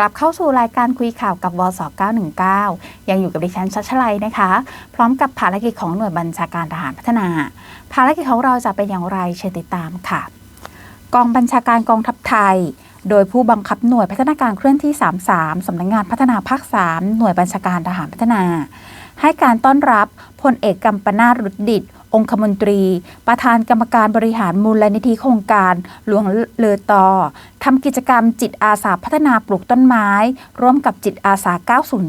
กลับเข้าสู่รายการคุยข่าวกับวส919 ยังอยู่กับดิฉันชัชลัยนะคะ พร้อมกับภารกิจของหน่วยบัญชาการทหารพัฒนา ภารกิจของเราจะเป็นอย่างไรเชิญติดตามค่ะ กองบัญชาการกองทัพไทย โดยผู้บังคับหน่วยพัฒนาการเคลื่อนที่ 33 สำนักงงานพัฒนาภาค 3 หน่วยบัญชาการทหารพัฒนา ให้การต้อนรับพลเอกกัมปนาตรุดดิต องคมนตรี ประธานกรรมการบริหารมูลนิธิโครงการ หลวงเลอตอทำกิจกรรมจิตอาสาพัฒนาปลูกต้นไม้ ร่วมกับจิตอาสา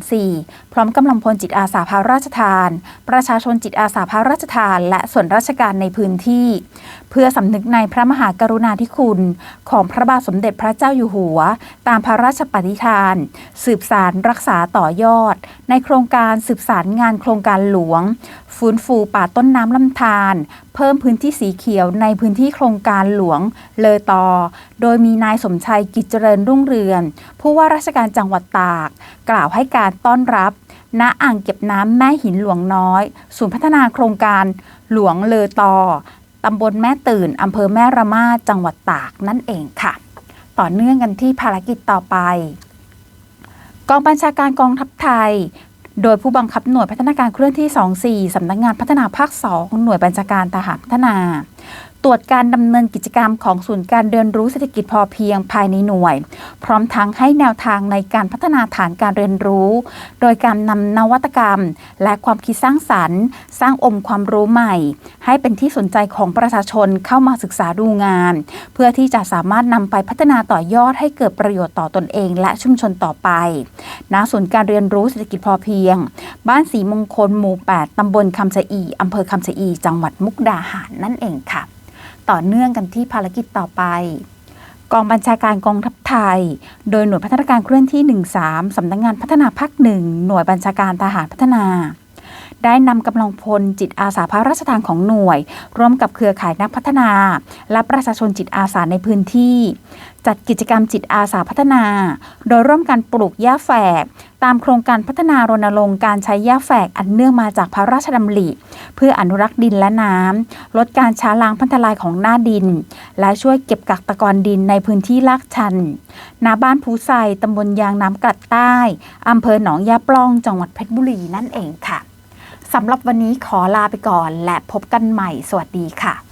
904 พร้อมกำลังพลจิตอาสาพระราชทาน ประชาชนจิตอาสาพระราชทาน และส่วนราชการในพื้นที่ เพื่อสำนึกในพระมหากรุณาธิคุณ ของพระบาทสมเด็จพระเจ้าอยู่หัว ตามพระราชปฏิฐาน สืบสารรักษาต่อยอด ในโครงการสืบสารงานโครงการหลวง ฟื้นฟูป่าต้นน้ำลำธารเพิ่มพื้นที่สีเขียวในพื้นที่โครงการหลวงเลอตอ โดยมีนายสมชัยกิจเจริญรุ่งเรืองผู้ว่าราชการจังหวัดตาก กล่าวให้การต้อนรับ ณอ่างเก็บน้ำแม่หินหลวงน้อย ศูนย์พัฒนาโครงการหลวงเลอตอตำบลแม่ตื่นอำเภอแม่ระมาดจังหวัดตากนั่นเองค่ะ ต่อเนื่องกันที่ภารกิจต่อไปกองบัญชาการกองทัพไทย โดยผู้บังคับหน่วยพัฒนาการเคลื่อนที่ 24 สำนักงงานพัฒนาภาค 2 หน่วยบัญชาการทหารพัฒนา ตรวจการดำเนินกิจกรรมของศูนย์การเรียนรู้เศรษฐกิจพอเพียงภายในหน่วย พร้อมทั้งให้แนวทางในการพัฒนาฐานการเรียนรู้ โดยการนำนวัตกรรม และความคิดสร้างสรรค์ สร้างองค์ความรู้ใหม่ ให้เป็นที่สนใจของประชาชนเข้ามาศึกษาดูงาน เพื่อที่จะสามารถนำไปพัฒนาต่อยอดให้เกิดประโยชน์ต่อตอนเอง และชุมชนต่อไปณศูนย์การเรียนรู้เศรษฐกิจพอเพียง บ้านสีมงคลหมู่ 8ตำบลคำชะอีอำเภอคำชะอี จังหวัดมุกดาหารนั่นเองค่ะ ต่อเนื่องกันที่ภารกิจต่อไป กองบัญชาการกองทัพไทย โดยหน่วยพัฒนาการเคลื่อนที่ 13 สำนักงงานพัฒนาภาคหนึ่งหน่วยบัญชาการทหารพัฒนาได้นำกำลังพลจิตอาสาพระราชทานของหน่วย ร่วมกับเครือข่ายนักพัฒนา และประชาชนจิตอาสาในพื้นที่ จัดกิจกรรมจิตอาสาพัฒนา โดยร่วมกันปลูกหญ้าแฝก ตามโครงการพัฒนารณรงค์การใช้หญ้าแฝกอันเนื่องมาจากพระราชดำริ เพื่ออนุรักษ์ดินและน้ำ ลดการช้าล้างพันทลายของหน้าดิน และช่วยเก็บกักตะกอนดินในพื้นที่ลากชันณบ้านภูไซตำบลยางน้ำกัดใต้อำเภอหนองยาปล้องจังหวัดเพชรบุรีนั่นเองค่ะสำหรับวันนี้ขอลาไปก่อนและพบกันใหม่ สวัสดีค่ะ